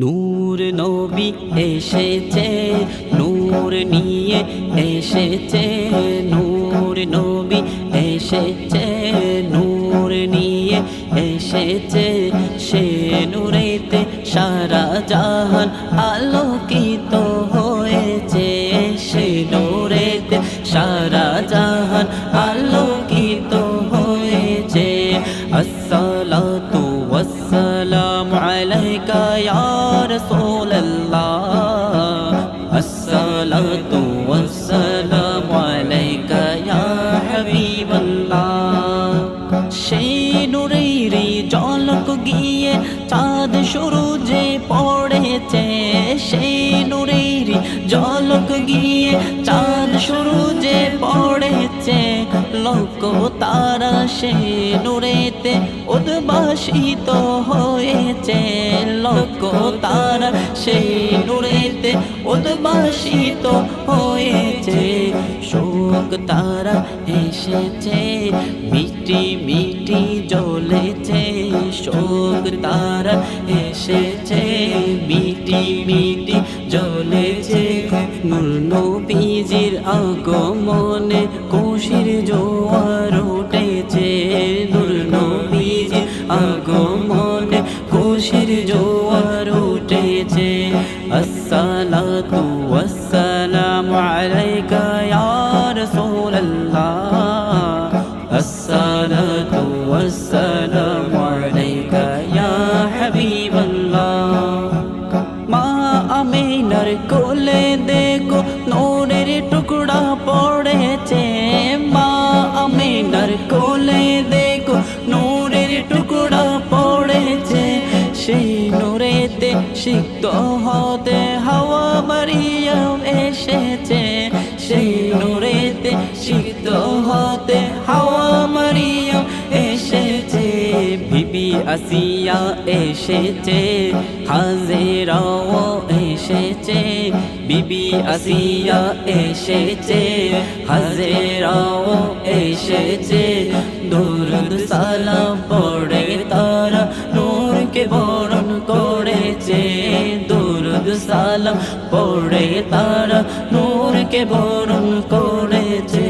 নূর নবী এসেছে, নূর নিয়ে এসেছে, নূর নবী এসেছে, নূর নিয়ে এসেছে। সে নূরেতে সারা জাহান আলোকিত হয়েছে। عليك يا رسول الله الصلاة والسلام عليك يا حبيب الله সেই নুরেরি জলক গিয়ে চাঁদ শুরু যে পড়েছে সেই নুরেরি জলক গিয়ে চাঁদ শুরু যে পড়েছে, লোক তারা সে নুরেতে উদ্ভাসিত হয়েছে। লোক তারা সেই নুরেতে উদ্ভাসিত হয়েছে। শোক তারা এসেছে, মিটি মিটি জ্বলেছে। শোক তারা এসেছে মিটি জ্বলেছে। নূর নবীজির আগমনে খুশির জোয়ার উঠেছে। নূর নবীজির আগমনে খুশির জোয়ার উঠেছে। আসসালাতু কোলে দেখো, নোরের টুকরা পড়েছে। মা আমি আমিনার কোলে দেখো, নোরের টুকরা পড়েছে। সেই নোরেতে সিক্ত হতে হাওয়া বাড়িয়া এসেছে। সেই আসিয়া এসেছে হাজেরাও এসেছে, বিবি আসিয়া এসেছে হাজেরাও এসেছে। দুরুদ সালাম পড়ে তারা নূরকে বরণ করেছে। দুরুদ সালাম পড়ে তারা নূরকে বরণ করেছে।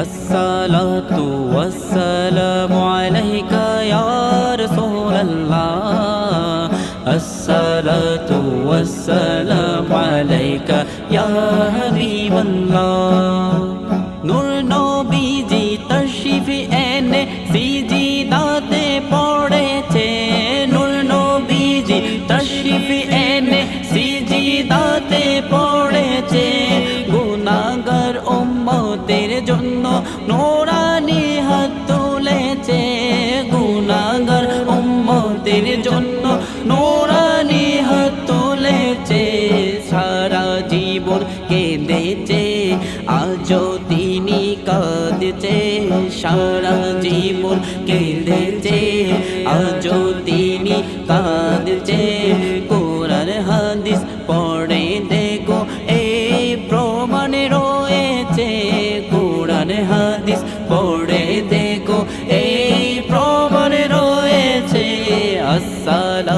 আসসালাতু ওয়াসসালামু আলাইকা ইয়া রাসূলুল্লাহ আসসালাতু ওয়াসসালামু আলাইকা ইয়া হাবিবাল্লাহ নূর নবীজি তশরিফ এনে সিজিদাতে পড়েছে নূর নবীজি তশরিফ এনে সিজিদাতে পড়েছে গুনাহগার উম্মতের জন্য নোরানি হাত তুলেছে গুনাহগার উম্মতের জন্য নোরানি কাঁদছে, সারা জীবন কেঁদেছে। আজও তিনি কাঁদছে কোরআন হাদিস পড়ে দেখো। এই প্রমাণে রয়েছে কোরআন হাদিস পড়ে দেখো। এই প্রমাণে রয়েছে আসসালাতু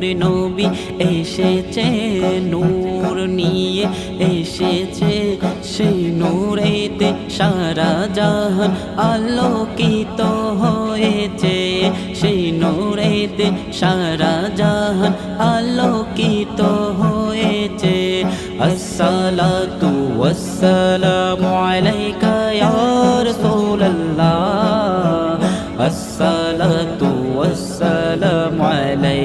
নূর নবী এসেছে, নূর নিয়ে এসেছে। সেই নূরেতে সারা জাহান আলোকিত হয়েছে। সেই নূরেতে সারা জাহান আলোকিত হয়েছে। আসসালাতু ওয়াসসালামু আলাইকা ইয়া রাসূলুল্লাহ। আসসালাতু